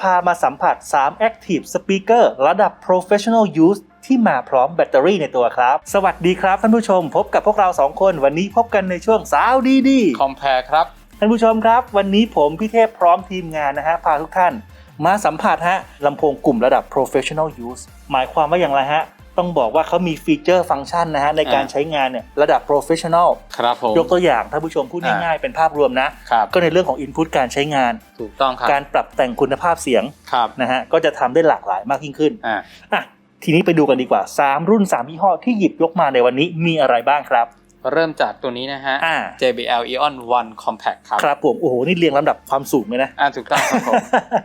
พามาสัมผัส 3 Active Speaker ระดับ Professional Use ที่มาพร้อมแบตเตอรี่ในตัวครับ สวัสดีครับท่านผู้ชม พบกับพวกเรา 2 คนวันนี้พบกันในช่วงสาวดีดีคอมแพรครับ ท่านผู้ชมครับ วันนี้ผมพี่เทพพร้อมทีมงานนะฮะ พาทุกท่าน มาสัมผัสฮะลำโพงกลุ่มระดับ professional use หมายความว่าอย่างไรฮะ ต้องบอกว่าเขามีฟีเจอร์ฟังก์ชันนะฮะในการอ่าใช้งานเนี่ยระดับ professional ครับผมยกตัวอย่างท่านผู้ชมพูดอ่าง่ายๆเป็นภาพรวมนะครับก็ในเรื่องของ input การใช้งาน ถูกต้องครับ การปรับแต่งคุณภาพเสียงครับนะฮะก็จะทำได้หลากหลายมากยิ่งขึ้นอ่าอะทีนี้ไปดูกันดีกว่า 3 รุ่น 3 ยี่ห้อที่หยิบยกมาในวันนี้มีอะไรบ้างครับเริ่มจากตัวนี้นะฮะอ่า JBL Eon 1 Compact ครับ ครับผม โอ้โห นี่เรียงลำดับความสูงเลยนะ อ่าถูกต้องครับผมอะ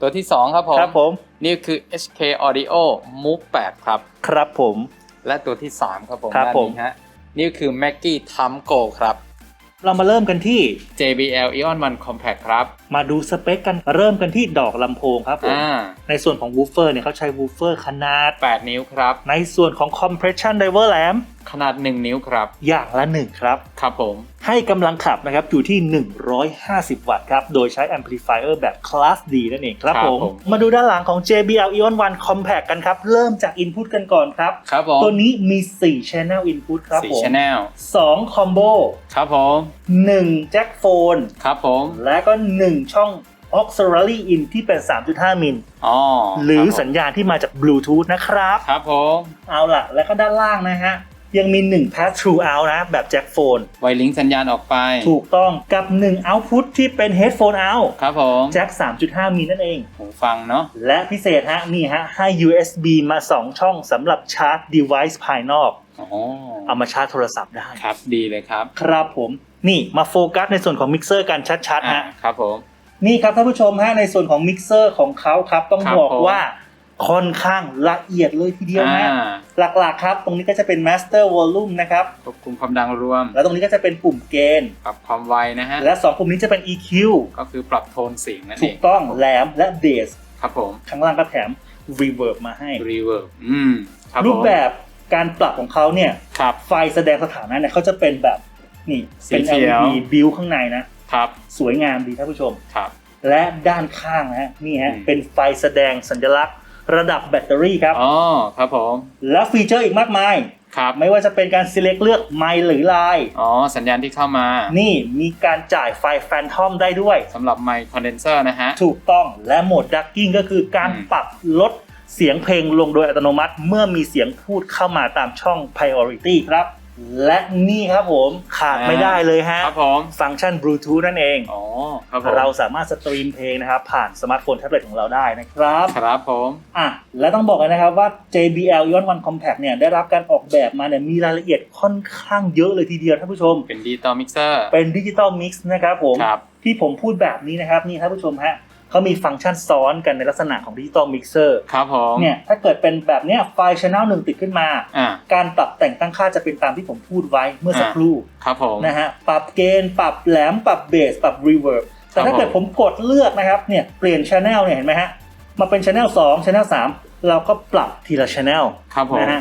ตัวที่ 2 ครับผมครับผมนี่คือ HK Audio Move 8ครับ ครับผม และตัวที่ 3 ครับผมครับด้านผมนี้ฮะนี่คือ Maggie Thumb Go ครับ เรามาเริ่มกันที่ JBL Eon 1 Compact ครับ มาดูสเปคกันเริ่มกันที่ดอกลำโพงครับผม อ่า ในส่วนของวูฟเฟอร์เนี่ยเขาใช้วูฟเฟอร์ขนาด 8 นิ้วครับ ในส่วนของ compression driver lamp ขนาด 1 นิ้วครับ อย่างละหนึ่งครับ ครับผม ให้กำลังขับนะครับอยู่ที่ 150 วัตต์ครับ โดยใช้ amplifier แบบ class D นั่นเองครับครับผม ผม มาดูด้านหลังของ JBL Eon 1 Compact กันครับ เริ่มจาก input กันก่อนครับ ครับผมตัวนี้มี 4 channel input ครับสี่ผม channel 2 combo ครับผม 1 jack phone ครับผม และก็ 1ช่อง auxiliary in ที่เป็น 3.5 มิล อ๋อหรือครับผมสัญญาณที่มาจาก Bluetooth นะครับ ครับผม เอาล่ะ แล้วก็ด้านล่างนะฮะ ยังมี 1 pass through out นะ แบบ jack phone ไวลิงสัญญาณออกไป ถูกต้องกับ 1 output ที่เป็น headphone out ครับผมแจ็ค3.5 มิลนั่นเอง หูฟังเนาะ และพิเศษฮะ นี่ฮะ ให้ USB มา 2 ช่องสำหรับชาร์จ device ภายนอกอ๋อเอามาชาร์จโทรศัพท์ได้ ครับ ดีเลยครับ ครับผม นี่มาโฟกัสในส่วนของมิกเซอร์กันชัดๆอะฮะ ครับผม นี่ครับท่านผู้ชมฮะในส่วนของมิกเซอร์ของเขาครับต้องครับบอกผม ว่าค่อนข้างละเอียดเลยทีเดียวอ่านะหลักๆครับ ตรงนี้ก็จะเป็น master volume นะครับ ควบคุมความดังรวม แล้วตรงนี้ก็จะเป็นปุ่มเกณฑ์ ปรับความไวนะฮะ และ2ปุ่มนี้จะเป็น EQ ก็คือปรับโทนเสียงนั่นถูเอกง ต้องแหลมและเบสครับผม ข้างล่างก็แถม reverb มาให้ รีเวิร์บอืม ครับผมรูปแบบการปรับของเขาเนี่ย ครับ ไฟแสดงสถานะเนี่ยเขาจะเป็นแบบนี่สีเป็นเขียว LED บิวข้างในนะ ครับ สวยงามดีท่านผู้ชม ครับ และด้านข้างนะฮะนี่ฮะ อืม เป็นไฟแสดงสัญลักษณ์ ระดับแบตเตอรี่ครับ อ๋อครับผมและฟีเจอร์อีกมากมาย ครับไม่ว่าจะเป็นการ select เลือกไมล์หรือลายอ๋อสัญญาณที่เข้ามานี่มีการจ่ายไฟแฟนทอมได้ด้วย สำหรับไมค์คอนเดนเซอร์นะฮะ ถูกต้องและโหมดดักกิ้งก็คือการอืม ปรับลดเสียงเพลงลงโดยอัตโนมัติ เมื่อมีเสียงพูดเข้ามาตามช่อง priority ครับ และนี่ครับผมขาดไม่ได้เลยฮะครับผมฟังก์ชันบลูทูธนั่นเองอ๋อครับผมเราสามารถสตรีมเพลงนะครับ ผ่านสมาร์ทโฟนแท็บเล็ตของเราได้นะครับครับผมอะและต้องบอกเลยนะครับว่า JBL Eon One Compact เนี่ยได้รับการออกแบบมาเนี่ยมีรายละเอียดค่อนข้างเยอะเลยทีเดียวท่านผู้ชม เป็นดิจิตอลมิกเซอร์เป็นดิจิตอลมิกซ์นะครับผมครับที่ผมพูดแบบนี้นะครับนี่ท่านผู้ชมฮะ เขามีฟังก์ชันซ้อนกันในลักษณะของดิจิตอลมิกเซอร์ครับผมเนี่ยถ้าเกิดเป็นแบบเนี้ยไฟล์ช anel หนึ่งติดขึ้นมาอ่าการปรับแต่งตั้งค่าจะเป็นตามที่ผมพูดไว้เมื่อสักครู่ครับผมนะฮะปรับเกณฑ์ปรับแหลมปรับเบสปรับรีเวิร์บแต่ถ้าครับผมเกิดผมกดเลือกนะครับเนี่ยเปลี่ยนช anel เนี่ยเห็นไหมฮะมาเป็นช anel 2 channel 3เราก็ปรับทีละช anel ครับผมนะฮะ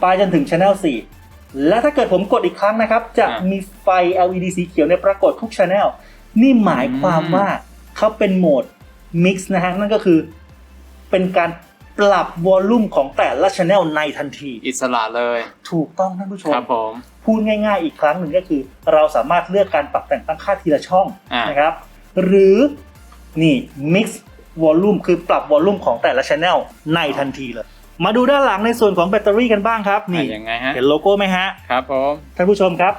ไปจนถึง channel 4และถ้าเกิดผมกดอีกครั้งนะครับ จะอ่ามีมีไฟ LED สีเขียวเนี่ยปรากฏทุก channel นี่หมายความอืมว่า เขาเป็นโหมด mix นะฮะ นั่นก็คือเป็นการปรับวอลลุ่มของแต่ละ channel ในทันที อิสระเลยถูกต้องท่านผู้ชม ครับผม พูดง่ายๆอีกครั้งหนึ่งก็คือ เราสามารถเลือกการปรับแต่งตั้งค่าทีละช่องอ่าน นะครับ หรือนี่ mix volume คือปรับวอลลุ่มของแต่ละ channel ในทันทีเลย มาดูด้านหลังในส่วนของแบตเตอรี่กันบ้างครับ นี่ อะยังไงฮะ เห็นโลโก้ไหมฮะ ครับผม ท่านผู้ชมครับ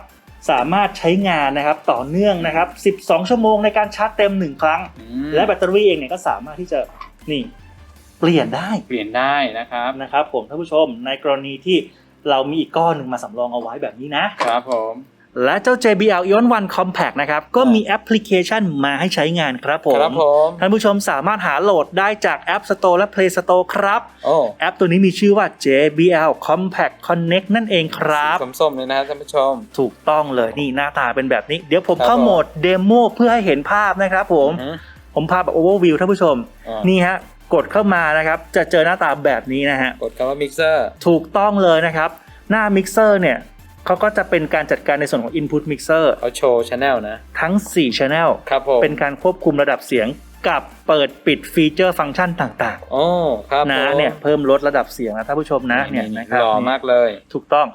สามารถใช้งานนะครับต่อเนื่องนะครับ 12 ชั่วโมงในการชาร์จเต็ม 1 ครั้งอืมและแบตเตอรี่เองเนี่ยก็สามารถที่จะนี่เปลี่ยนได้เปลี่ยนได้นะครับนะครับ ผมท่านผู้ชมในกรณีที่เรามีอีกก้อนหนึ่งมาสำรองเอาไว้แบบนี้นะครับผม และเจ้า JBL Eon One Compact นะครับ ก็มีแอปพลิเคชันมาให้ใช้งานครับผม ครับผม ท่านผู้ชมสามารถหาโหลดได้จาก App Store และ Play Store ครับโอ้แอปตัวนี้มีชื่อว่า JBL Compact Connect นั่นเองครับสีส้มๆเลยนะครับท่านผู้ชม ถูกต้องเลยนี่หน้าตาเป็นแบบนี้ เดี๋ยวผมครับเข้าผมโหมดเดโมเพื่อให้เห็นภาพนะครับผมอือฮึผมพาแบบ overview ท่านผู้ชมอ่านี่ฮะ กดเข้ามานะครับ จะเจอหน้าตาแบบนี้นะฮะ กดคำว่ามิกเซอร์ ถูกต้องเลยนะครับ หน้ามิกเซอร์เนี่ย เขาก็จะเป็นการจัดการในส่วนของ Input Mixer เขาโชว์ช anel นะ ทั้ง 4 Channel ครับผมเป็นการควบคุมระดับเสียงกับเปิดปิดฟีเจอร์ฟังก์ชันต่างโอ้ครับๆนะผมเนี่ยเพิ่มลดระดับเสียงนะท่านผู้ชมนะเนี่ยนะครับหล่อมากเลย ถูกต้อง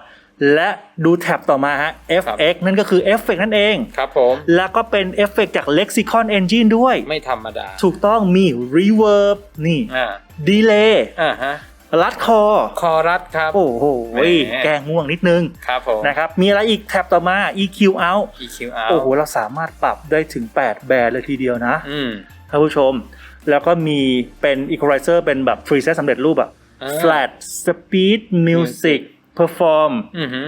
และดูแท็บต่อมาฮะ FX นั่นก็คือเอฟเฟกนั่นเอง ครับผม แล้วก็เป็นเอฟเฟกจาก Lexicon Engine ด้วย ไม่ธรรมดา ถูกต้องมี Reverb นี่อ่า Delay อ่าฮะ รัดคอ คอรัดครับ โอ้โหแหม แกงง่วงนิดนึงครับผม นะครับ มีอะไรอีกแท็บต่อมา EQ out EQ out โอ้โห เราสามารถปรับได้ถึง 8 แบรนด์เลยทีเดียวนะอืมท่านผู้ชม แล้วก็มีเป็น equalizer เป็นแบบ preset สำเร็จรูปอะ อ่า flat speed music perform อือหือ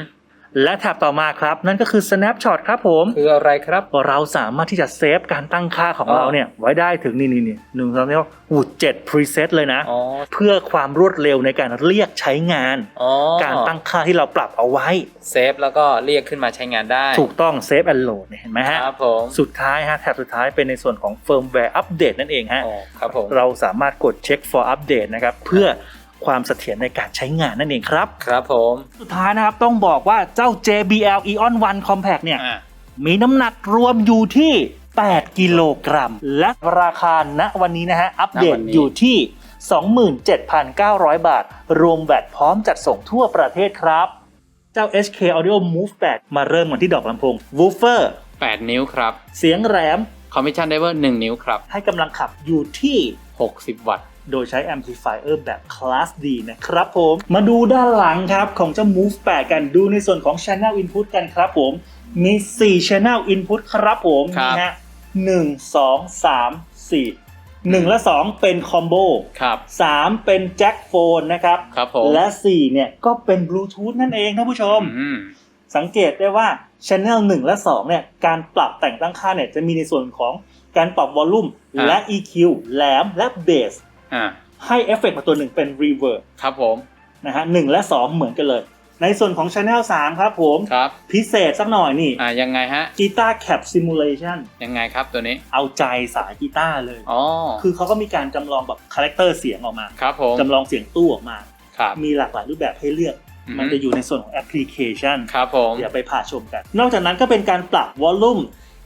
และแท็บต่อมาครับ นั่นก็คือ snapshot ครับผม คืออะไรครับ เราสามารถที่จะเซฟการตั้งค่าของอ๋อเราเนี่ย ไว้ได้ถึงนี่นี่นี่หนึ่งสองสามหูเจ็ด preset เลยนะอ๋อเพื่อความรวดเร็วในการเรียกใช้งานอ๋อการตั้งค่าที่เราปรับเอาไว้เซฟแล้วก็เรียกขึ้นมาใช้งานได้ ถูกต้อง save and load เนี่ยเห็นไหมฮะครับผมสุดท้ายฮะแท็บสุดท้ายเป็นในส่วนของ firmware update นั่นเองฮะอ๋อครับผมเราสามารถกด check for update นะครับเพื่อ ความเสถียรในการใช้งานนั่นเองครับ ครับผม สุดท้ายนะครับต้องบอกว่าเจ้า JBL Eon 1 Compact เนี่ย อ่ามีน้ำหนักรวมอยู่ที่ 8 กิโลกรัม และราคาณวันนี้นะฮะ อัปเดตณวันนี้ อยู่ที่ 27,900 บาท รวมแวดพร้อมจัดส่งทั่วประเทศครับ เจ้า HK Audio Move 8 มาเริ่มกันที่ดอกลำโพง Woofer 8 นิ้วครับ เสียงแหลมคอมมิชชั่นไดเวอร์1นิ้วครับ ให้กำลังขับอยู่ที่ 60 วัตต์ โดยใช้ amplifier แบบ Class D นะครับผม มาดูด้านหลังครับของเจ้า Move 8 กันดูในส่วนของ Channel Input กันครับผม มี 4 Channel Input ครับผมครับนี่ฮะ1 2 3 4 1และ2เป็นคอมโบครับ3เป็นแจ็คโฟนนะครับครับผมและ4เนี่ยก็เป็นบลูทูธนั่นเองท่านผู้ชมอืมสังเกตได้ว่า Channel 1 และ 2 เนี่ย การปรับแต่งตั้งค่าเนี่ย จะมีในส่วนของการปรับวอลลุ่มอ่าและ EQ แหลมและเบสอ่า ให้เอฟเฟกต์มาตัวหนึ่งเป็น reverb ครับผมนะฮะหนึ่งและ2เหมือนกันเลย ในส่วนของ Channel 3 ครับผม ครับ พิเศษสักหน่อยนี่อ่ายังไงฮะกีตาร์แคปซิมูเลชันยังไงครับตัวนี้ เอาใจสายกีตาร์เลยอ๋อคือเขาก็มีการจำลองแบบคาแรคเตอร์เสียงออกมาครับผมจำลองเสียงตู้ออกมาครับมีหลากหลายรูปแบบให้เลือกอือฮึมันจะอยู่ในส่วนของแอปพลิเคชันครับผมเดี๋ยวไปผ่าชมกัน นอกจากนั้นก็เป็นการปรับวอลลุ่ม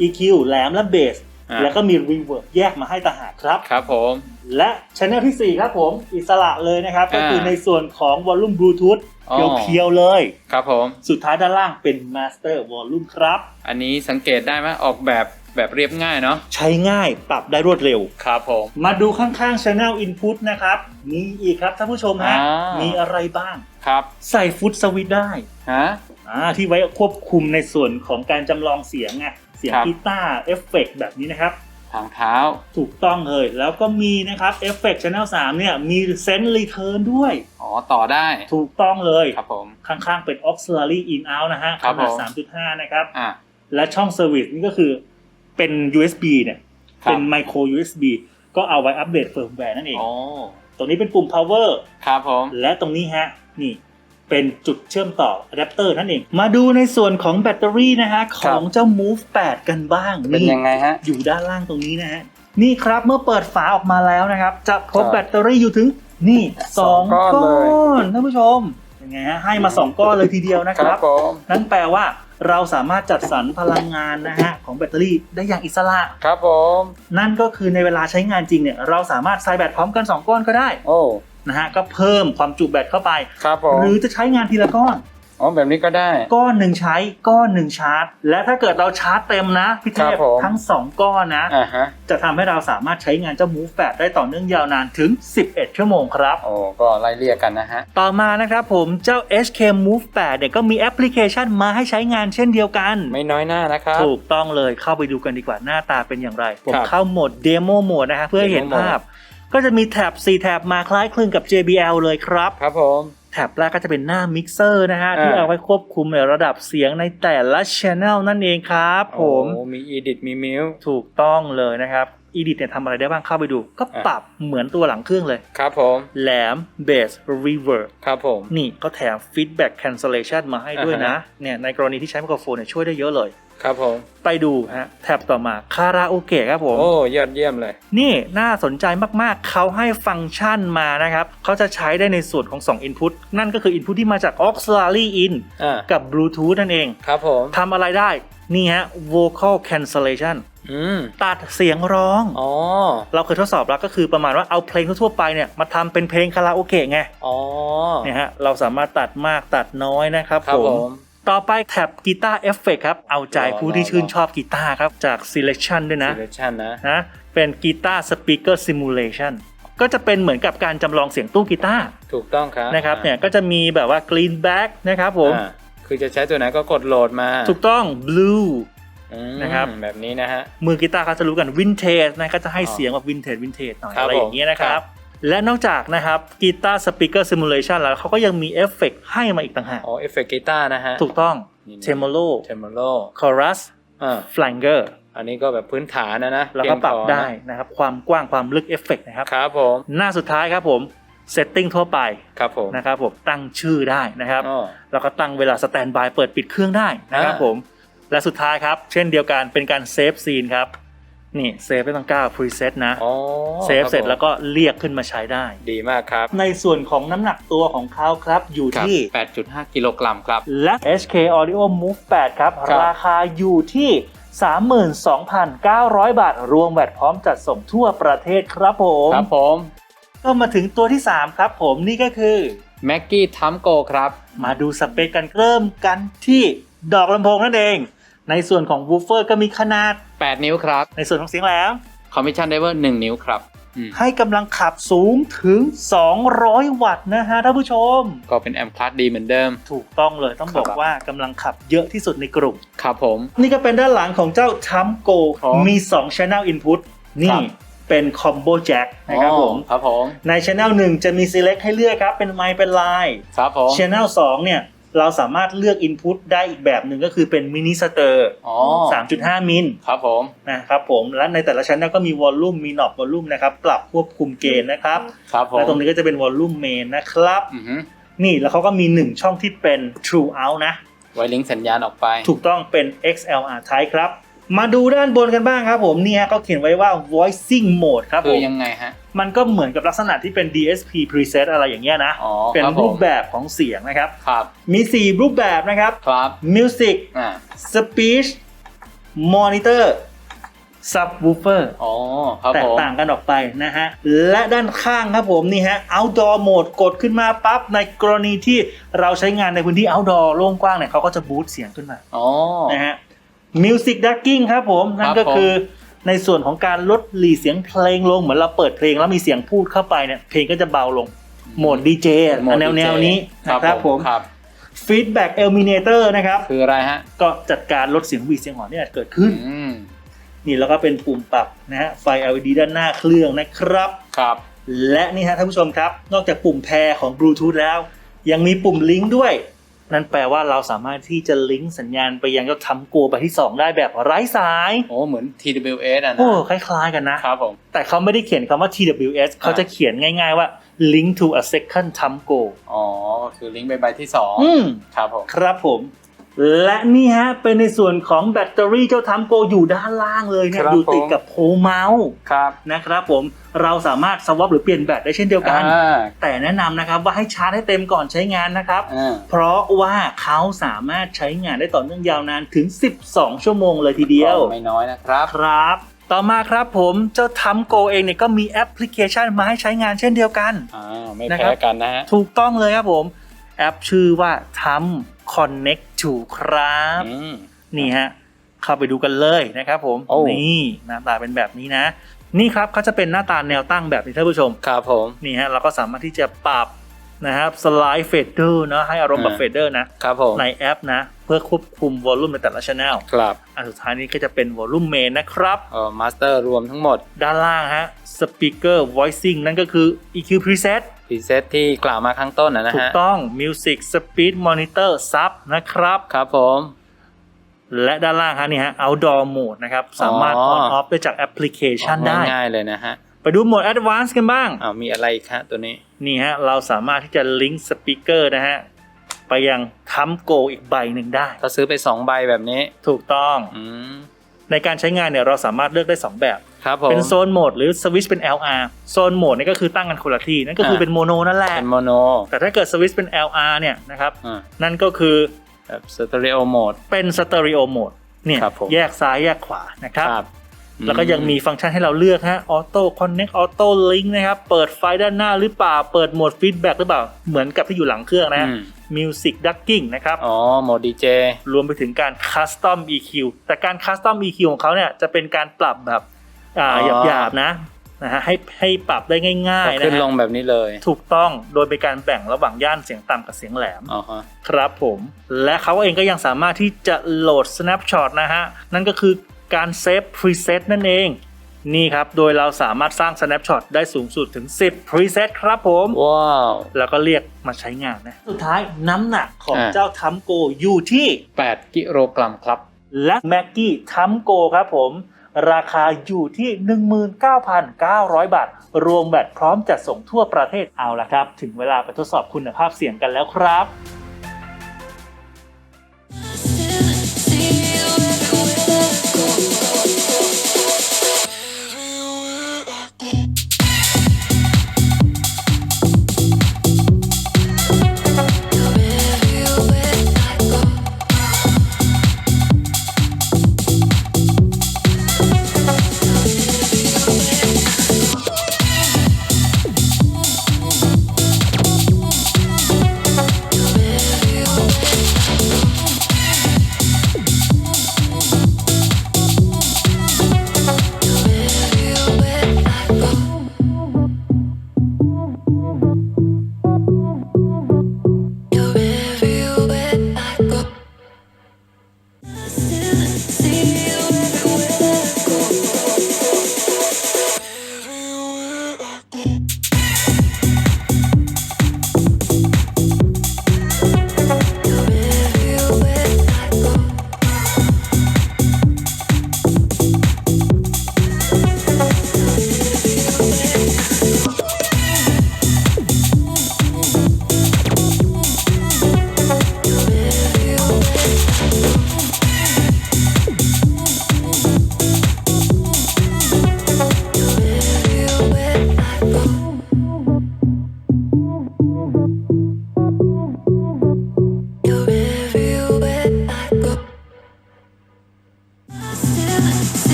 EQ แหลมและเบสอ่า แล้วก็มี reverb แยกมาให้ต่างหากครับครับผมและช anel ที่4ครับผมอิสระเลยนะครับ ก็อ่าคือในส่วนของวอลลุ่มบลูทูธอ๋อเพียวๆเลยครับผมสุดท้ายด้านล่างเป็นมาสเตอร์วอลลุ่มครับ อันนี้สังเกตได้ไหมออกแบบแบบเรียบง่ายเนาะใช้ง่ายปรับได้รวดเร็วครับผมมาดูข้างๆ Channel Input นะครับ มีอีกครับท่านผู้ชมฮะอ่ามีมีอะไรบ้างครับ ใส่ฟุตสวิตช์ได้ฮะอ่าที่ไว้ควบคุมในส่วนของการจำลองเสียงไงเสียงครับกีตาร์เอฟเฟกแบบนี้นะครับทางเท้าถูกต้องเลยแล้วก็มีนะครับเอฟเฟก Channel 3เนี่ยมีเซน s ์รีเทิร์นด้วย อ๋อ ต่อได้ถูกต้องเลยครับผมข้างๆเป็น auxiliary in out นะฮะครับขนาดผม3.5 นะครับอ่าและช่อง service นี่ก็คือเป็น USB เนี่ยครับเป็น micro USB ก็เอาไว้อัปเดตเฟิร์มแวร์นั่นเองอ๋อตรงนี้เป็นปุ่ม power ครับผมและตรงนี้ฮะ นี่ เป็นจุดเชื่อมต่ออะแดปเตอร์นั่นเอง มาดูในส่วนของแบตเตอรี่นะฮะ ของเจ้า Move 8 กันบ้างเป็นนี่ยังไงฮะ อยู่ด้านล่างตรงนี้นะฮะ นี่ครับเมื่อเปิดฝาออกมาแล้วนะครับ จะพบครับแบตเตอรี่อยู่ถึงนี่สองสองก้ก้อนเลยอนท่านผู้ชมยังไงฮะให้มา 2 ก้อนเลยทีเดียวนะคครัรับบผมนั่นแปลว่าเราสามารถจัดสรรพลังงานนะฮะของแบตเตอรี่ได้อย่างอิสระ ครับผม นั่นก็คือในเวลาใช้งานจริงเนี่ยเราสามารถใส่แบตพร้อมกัน 2 ก้อนก็ได้ โอ้ นะฮะก็เพิ่มความจุแบตเข้าไป ครับผมหรือจะใช้งานทีละก้อน อ๋อแบบนี้ก็ได้ ก้อนหนึ่งใช้ก้อนหนึ่งชาร์จ และถ้าเกิดเราชาร์จเต็มนะพี่เทครัพบผม ทั้ง 2 ก้อนนะ อ่าฮะจะทำให้เราสามารถใช้งานเจ้า Move 8 ได้ต่อเนื่องยาวนานถึง 11 ชั่วโมงครับ โอ้ก็ไล่เรียกกันนะฮะ ต่อมานะครับผมเจ้า HK Move 8เนี่ยก็มีแอปพลิเคชันมาให้ใช้งานเช่นเดียวกัน ไม่น้อยหน้านะครับ ถูกต้องเลยเข้าไปดูกันดีกว่าหน้าตาเป็นอย่างไร ผมครับเข้าโหมด Demo โหมดนะฮะเพื่อให้เห็น Demo ภาพ ก็จะมีแท็บ4แท็บมาคล้ายคลึงกับ JBL เลยครับ ครับผม แท็บแรกก็จะเป็นหน้ามิกเซอร์นะฮะอ่าที่เอาไว้ควบคุมในระดับเสียงในแต่ละ Channel นั่นเองครับผมโอ้มีอีดิทมีมิวถูกต้องเลยนะครับ Edit เนี่ยทำอะไรได้บ้างเข้าไปดู ก็อะปรับเหมือนตัวหลังเครื่องเลย ครับผมแหลม Bass Reverb ครับผม นี่ก็แถม Feedback Cancellation มาให้ด้วยนะอ่าฮะเนี่ยในกรณีที่ใช้ไมโครโฟนเนี่ยช่วยได้เยอะเลย ครับผม ไปดูฮะแท็บต่อมาคาราโอเกะครับผม โอ้ยอดเยี่ยมเลย นี่น่าสนใจมากๆ เขาให้ฟังก์ชันมานะครับเขาจะใช้ได้ในส่วนของ 2 Input นั่นก็คือ Input ที่มาจาก Auxiliary In อ่า กับ Bluetooth นั่นเองครับผม ทำอะไรได้ นี่ฮะ Vocal Cancellation อืม ตัดเสียงร้อง อ๋อ เราเคยทดสอบแล้วก็คือประมาณว่าเอาเพลงทั่วๆไปเนี่ยมาทำเป็นเพลงคาราโอเกะไงอ๋อ เนี่ยฮะเราสามารถตัดมากตัดน้อยนะครับครับผผม ม ต่อไปแท็บกีตาร์เอฟเฟกครับ เอาใจผู้ที่ชื่นชอบกีตาร์ครับ จาก selection ด้วยนะ selection นะนะเป็นกีตาร์สปีกเกอร์ซิมูเลชันก็จะเป็นเหมือนกับการจำลองเสียงตู้กีตาร์ถูกต้องครับนะครับเนี่ยก็จะมีแบบว่า green back นะครับผมอ่าคือจะใช้ตัวไหนก็กดโหลดมา ถูกต้อง blue อืมนะครับแบบนี้นะฮะมือกีตาร์เขาจะรู้กันวินเทจนะก็จะให้อ๋อเสียงแบบวินเทจวินเทจหน่อยครับอะไรอย่างเงี้ยนะคผมครัรับบ และนอกจากนะครับกีตาร์สปีกเกอร์ซิมูเลชันแล้วเขาก็ยังมีเอฟเฟกให้มาอีกต่างหากอ๋อเอฟเฟกต์กีตาร์นะฮะ ถูกต้องนี่เทมโลเทมโลคอรัสอ่าฟลังเกอร์อันนี้ก็แบบพื้นฐานนะนะแล้วก็เพียงปรับพอนะได้นะครับ ความกว้างความลึกเอฟเฟกนะครับครับผมหน้าสุดท้ายครับผมเซตติ้งทั่วไปครับผมนะครับผมตั้งชื่อได้นะครับอ๋อแล้วก็ตั้งเวลาสแตนบายเปิดปิดเครื่องได้นะครับอ่าผมและสุดท้ายครับ เช่นเดียวกันเป็นการเซฟซีนครับ นี่เซฟไม่ต้องก้าวพรีเซตนะ อ๋อเซฟคบเสร็จผมแล้วก็เรียกขึ้นมาใช้ได้ ดีมากครับ ในส่วนของน้ำหนักตัวของเขาครับอยู่ครับที่ 8.5 กิโลกรัมครับ และ HK Audio Move 8 ครับครับราคาอยู่ที่ 32,900 บาท รวมแวดพร้อมจัดส่งทั่วประเทศครับผม ครับผม ก็มาถึงตัวที่ 3 ครับผมนี่ก็คือแม็กกี้ทัมโกครับ มาดูสเปคกันเริ่มกันที่ดอกลำโพงนั่นเอง ในส่วนของวูฟเฟอร์ก็มีขนาด 8 นิ้วครับ ในส่วนของเสียงแหลมคอมมิชชั่นไดเวอร์1นิ้วครับอืมให้กำลังขับสูงถึง 200 วัตต์นะฮะท่านผู้ชม ก็เป็นแอมป์คลาสดีเหมือนเดิม ถูกต้องเลยต้องบอกครับว่ากำลังขับเยอะที่สุดในกลุ่ม ครับผม นี่ก็เป็นด้านหลังของเจ้า t r u m p Go อ๋อมี 2 Channel Input คนี่รับเป็น Combo Jack นะครับผมอ๋อครับผม ใน Channel 1 จะมี Select ให้เลือกครับ เป็นไมค์เป็นไลน์ครับผม Channel 2 เนี่ย เราสามารถเลือก Input ได้อีกแบบหนึ่งก็คือเป็น Mini Stir อ๋อ3.5มิลครับผมนะครับผมและในแต่ละ Channel ก็มี Volume มี Knob Volume นะครับ ปรับควบคุมเกณฑ์นะครับครับผมและตรงนี้ก็จะเป็น Volume Main นะครับอือฮึนี่แล้วเขาก็มี 1 ช่องที่เป็น True Out นะ ไว้ลิงก์สัญญาณออกไป ถูกต้องเป็น XLR Type ครับ มาดูด้านบนกันบ้างครับผมเนี่ยเขาเขียนไว้ว่า voicing mode ครับคืผอมยังไงฮะ มันก็เหมือนกับลักษณะที่เป็น DSP preset อะไรอย่างเงี้ยนะอ๋อเป็นครับผมรูปแบบของเสียงนะครับครับมี 4 รูปแบบนะครับครับ music อ่า speech monitor subwoofer อ๋อครับแตผกมต่างกันออกไปนะฮะ และด้านข้างครับผมนี่ฮะ outdoor mode กดขึ้นมาปั๊บ ในกรณีที่เราใช้งานในพื้นที่ outdoor โล่งกว้างเนี่ยเขาก็จะบูตเสียงขึ้นมาอ๋อนะฮะ Music Ducking ครับผม นั่นก็ผมคือ ในส่วนของการลดหลีเสียงเพลงลงเหมือนเราเปิดเพลงแล้วมีเสียงพูดเข้าไปเนี่ยเพลงก็จะเบาลงโหมดดีเจโหมดแนว DJ แนวนี้นะครับผมครับ Feedback Eliminator นะครับ คืออะไรฮะ ก็จัดการลดเสียงหวีดเสียงหอนที่อาจเกิดขึ้นอืมนี่แล้วก็เป็นปุ่มปรับนะฮะไฟ LED ด้านหน้าเครื่องนะครับครับ และนี่ฮะท่านผู้ชมครับ นอกจากปุ่มแพรของบลูทูธแล้ว ยังมีปุ่มลิงก์ด้วย นั่นแปลว่าเราสามารถที่จะลิงก์สัญญาณไปยังเจ้าทำโกไปที่ 2 ได้แบบไร้สาย โอ้เหมือน TWS อะนะโอ้คล้ายๆกันนะครับผมแต่เขาไม่ได้เขียนคำว่า TWS เขาจะเขียนง่ายๆว่า link to a second thumb go อ๋อ คือลิงก์ไปใบที่สองอืมครับผม ครับผม และนี่ฮะเป็นในส่วนของแบตเตอรี่เจ้าทำโกอยู่ด้านล่างเลยเนี่ยครับอยู่ติดผม กับโพเมาส์ครับนะครับผมเราสามารถสวอปหรือเปลี่ยนแบตได้เช่นเดียวกัน อ่าแต่แนะนำนะครับว่าให้ชาร์จให้เต็มก่อนใช้งานนะครับ อ่าเพราะว่าเขาสามารถใช้งานได้ต่อเนื่องยาวนานถึง 12 ชั่วโมงเลยทีเดียว ก็ไม่น้อยนะครับ ครับ ต่อมาครับผมเจ้าทัมโกเองเนี่ยก็มีแอปพลิเคชันมาให้ใช้งานเช่นเดียวกัน อ่า ไม่นะครัแพ้บ กันนะฮะ ถูกต้องเลยครับผม แอปชื่อว่าทัม Connect to ครับอืมนี่ฮะเข้าไปดูกันเลยนะครับผมโอ้นี่หน้าตาเป็นแบบนี้นะ นี่ครับเขาจะเป็นหน้าตาแนวตั้งแบบนี้ท่านผู้ชมครับผมนี่ฮะเราก็สามารถที่จะปรับนะครับสไลด์เฟดเดอร์นะให้อารมณ์แบบอ่าเฟดเดอร์นะครับผมในแอปนะ เพื่อควบคุมวอลลุ่มในแต่ละช anel ครับอันสุดท้ายนี้ก็จะเป็นวอลลุ่มเมนนะครับเอ่อมาสเตอร์รวมทั้งหมด ด้านล่างฮะ Speaker Voicing นั่นก็คือ EQ Preset พ รีเซตที่กล่าวมาข้างต้นนะนะถูกฮะต้อง Music Speed Monitor Sub นะครับ ครับผม และด้านล่างฮะนี่ฮะ Outdoor Mode นะครับ สามารถอ๋อ on off ได้จากแอปพลิเคชันได้ ง่ายๆเลยนะฮะ ไปดูโหมด Advanced กันบ้างอ้าวมีอะไรอีกฮะตัวนี้ นี่ฮะ เราสามารถที่จะลิงก์สปีกเกอร์นะฮะ ไปยังทัมโกอีกใบหนึ่งได้ ถ้าซื้อไป 2 ใบแบบนี้ ถูกต้องอืมในการใช้งานเนี่ยเราสามารถเลือกได้ 2 แบบ ครับผม เป็นโซนโหมดหรือสวิตช์เป็น LR โซนโหมดนี่ก็คือตั้งกันคนละที่ นั่นก็คืออ่าเป็นโมโนนั่นแหละ เป็นโมโน แต่ถ้าเกิดสวิตช์เป็น LR เนี่ยนะครับอ่านั่นก็คือแบบสเตอริโอโหมด เป็นสเตอริโอโหมด เนี่ยครับผมแยกซ้ายแยกขวานะครับครับ แล้วก็ยังมีฟังก์ชันให้เราเลือกฮะ Auto Connect Auto Link นะครับ เปิดไฟด้านหน้าหรือเปล่า เปิดโหมด Feedback หรือเปล่า เหมือนกับที่อยู่หลังเครื่องนะฮะอืม Music Ducking นะครับ อ๋อ โหมดดีเจ รวมไปถึงการ Custom EQ แต่การ Custom EQ ของเขาเนี่ยจะเป็นการปรับแบบ อ่าอ๋อหยาบๆนะนะฮะให้ให้ปรับได้ง่ายๆนะขึ้นลฮะงแบบนี้เลยถูกต้องโดยเป็นการแบ่งระหว่างย่านเสียงต่ำกับเสียงแหลม อ๋อฮะครับผม และเขาเองก็ยังสามารถที่จะโหลด Snapshot นะฮะ นั่นก็คือการเซฟ preset นั่นเอง นี่ครับ โดยเราสามารถสร้าง Snapshot ได้สูงสุดถึง 10 preset ครับผม ว้าว แล้วก็เรียกมาใช้งานนะ สุดท้ายน้ำหนักของอ่า เจ้าทัมโกอยู่ที่ 8 กิโลกรัมครับ และแม็กกี้ทัมโกครับผม ราคาอยู่ที่ 19,900 บาท รวมแบตพร้อมจัดส่งทั่วประเทศเอาละครับ ถึงเวลาไปทดสอบคุณภาพเสียงกันแล้วครับ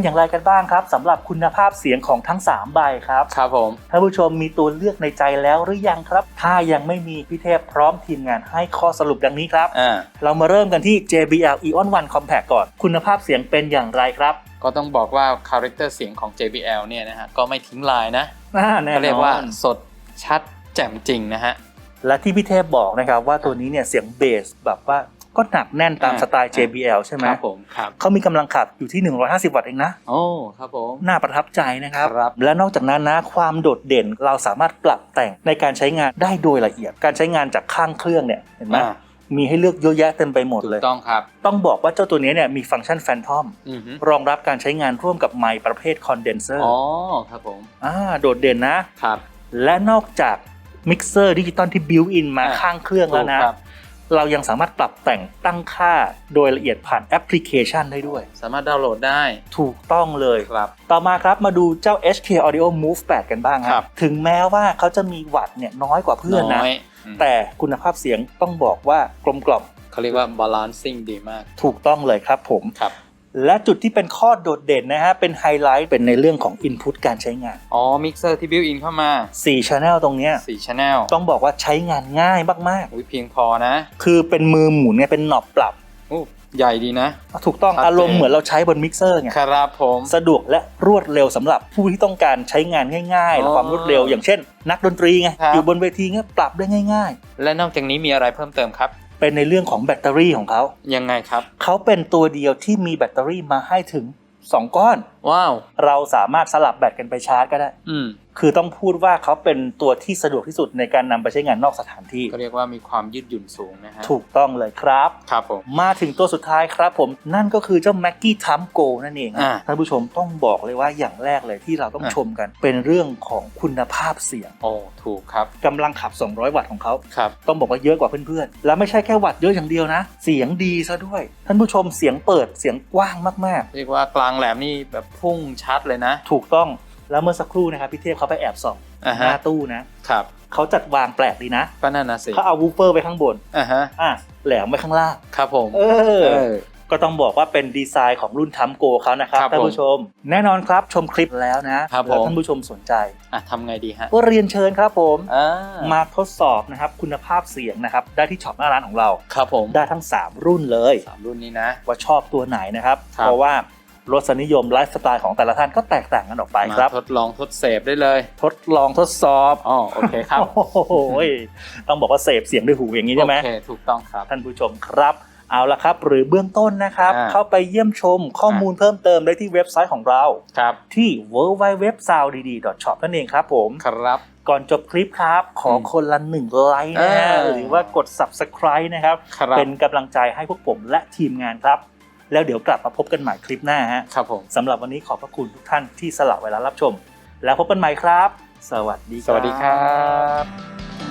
เป็นอย่างไรกันบ้างครับสำหรับคุณภาพเสียงของทั้ง 3 ใบครับครับผมท่านผู้ชมมีตัวเลือกในใจแล้วหรือยังครับ ถ้ายังไม่มีพี่เทพพร้อมทีมงานให้ข้อสรุปดังนี้ครับ อ่าเรามาเริ่มกันที่ JBL Eon 1 Compact ก่อน คุณภาพเสียงเป็นอย่างไรครับก็ต้องบอกว่าคาแรคเตอร์เสียงของ JBL เนี่ยนะฮะก็ไม่ทิ้งลายนะอ่าแน่นก็อนเรียกว่าสดชัดแจ่มจริงนะฮะ และที่พี่เทพบอกนะครับว่าตัวนี้เนี่ยเสียงเบสแบบว่า ก็หนักแน่นตามอ่าสไตล์ JBL ใช่ไหมครับผมครับเขามีกำลังขับอยู่ที่ 150 วัตต์เองนะโอ้ครับผมน่าประทับใจนะครับครับ และนอกจากนั้นนะความโดดเด่นเราสามารถปรับแต่งในการใช้งานได้โดยละเอียด การใช้งานจากข้างเครื่องเนี่ยเห็นไหมอ่ามีให้เลือกเยอะแยะเต็มไปหมดถูเลกยต้องครับ ต้องบอกว่าเจ้าตัวนี้เนี่ยมีฟังก์ชันแฟนทอมอือฮึรองรับการใช้งานร่วมกับไมค์ประเภทคอนเดนเซอร์ อ๋อ ครับผมอ่าโดดเด่นนะครับ และนอกจากมิกเซอร์ดิจิตอลที่บิวอินมาอ่าข้างเครื่องแล้วนะถูกครับ เรายังสามารถปรับแต่งตั้งค่าโดยละเอียดผ่านแอปพลิเคชันได้ด้วย สามารถดาวน์โหลดได้ ถูกต้องเลยครับ ต่อมาครับมาดูเจ้า HK Audio Move 8 กันบ้างคครัรับ บ ถึงแม้ว่าเขาจะมีวัตต์เนี่ยน้อยกว่าเพื่อนนะน้อยอืมแต่คุณภาพเสียงต้องบอกว่ากลมกล่อมเขาเรียกว่า balancing ดีมากถูกต้องเลยครับผม ครับ และจุดที่เป็นข้อโดดเด่นนะฮะ เป็นไฮไลท์เป็นในเรื่องของ Input การใช้งาน อ๋อ มิกเซอร์ที่บิวอินเข้ามา 4 Channel ตรงเนี้ย4 Channel ต้องบอกว่าใช้งานง่ายมากอุ้ยเพียงพอนะ ๆ คือเป็นมือหมุนเนี่ยเป็นหนอบปรับอู้ใหญ่ดีนะ ถูกต้องชัดเจน อารมณ์เหมือนเราใช้บนมิกเซอร์ไงครับผม สะดวกและรวดเร็วสำหรับผู้ที่ต้องการใช้งานง่ายๆ และอ๋อความรวดเร็ว อย่างเช่น นักดนตรีไงครับ อยู่บนเวทีเงี้ยปรับได้ง่าย และนอกจากนี้มีอะไรเพิ่มเติมครับๆ เป็นในเรื่องของแบตเตอรี่ของเขายังไงครับ เขาเป็นตัวเดียวที่มีแบตเตอรี่มาให้ถึง 2 ก้อน ว้าว เราสามารถสลับแบตกันไปชาร์จก็ได้ อืม คือต้องพูดว่าเขาเป็นตัวที่สะดวกที่สุดในการนำไปใช้งานนอกสถานที่ ก็เรียกว่ามีความยืดหยุ่นสูงนะฮะ ถูกต้องเลยครับ ครับผม มาถึงตัวสุดท้ายครับผม นั่นก็คือเจ้า Maggie t u m Go นั่นเองอ่าท่านผู้ชมต้องบอกเลยว่าอย่างแรกเลยที่เราต้องอ่าชมกัน เป็นเรื่องของคุณภาพเสียง โอ้ถูกครับกำลังขับ 200 วัตต์ของเขาครับ ต้องบอกว่าเยอะกว่าเพื่อนๆ แล้วไม่ใช่แค่วัตต์เยอะอย่างเดียวนะ เสียงดีซะด้วย ท่านผู้ชมเสียงเปิดเสียงกว้างมากเรียกว่ากลางแหลมนี่แบบพุ่งชัดเลยนะๆถูกต้อง แล้วเมื่อสักครู่นะครับพี่เทพเขาไปแอบส่องอ่าหฮะน้าตู้นะครับเขาจัดวางแปลกดีนะก็นั่นนะสิเขาเอาวูฟเฟอร์ไว้ข้างบนอ่าฮะอะแหลมไว้ข้างล่างครับผมเออเออ ก็ต้องบอกว่าเป็นดีไซน์ของรุ่นทัมโกเขานะครับครับท่านผู้ชม แน่นอนครับชมคลิปแล้วนะครับแล้วผมท่านผู้ชมสนใจ อะทำไงดีฮะก็เรียนเชิญครับผม อ่ามาทดสอบนะครับคุณภาพเสียงนะครับได้ที่ช็อปหน้าร้านของเรา ครับผมได้ทั้ง 3 รุ่นเลย สามรุ่นนี้นะ ว่าชอบตัวไหนนะครับ ครับ เพราะว่า รสนิยมไลฟ์สไตล์ของแต่ละท่านก็แตกต่างกันออกไปมาครับทดลองทดเสพได้เลย ทดลองทดสอบอ๋อโอเคครับ โอ้โหต้องบอกว่าเสพเสียงด้วยหูอย่างนี้ใช่ไหม โอเค ถูกต้องครับ ท่านผู้ชมครับ เอาละครับ หรือเบื้องต้นนะครับ อ่า เข้าไปเยี่ยมชมข้อมูลเพิ่มเติมได้ที่เว็บไซต์ของเรา ครับ ที่ w w w s o u n d d s h o p นั่นเองครับผม ครับ ก่อนจบคลิปครับ ขอคนละหนึ่งไลค์นะฮะเออหรือว่ากด subscribe นะครับ ครับ เป็นกำลังใจให้พวกผมและทีมงานครับ แล้วเดี๋ยวกลับมาพบกันใหม่คลิปหน้าฮะครับผมสำหรับวันนี้ขอบพระคุณทุกท่านที่สละเวลารับชม แล้วพบกันใหม่ครับ สวัสดีสวัสดีครับ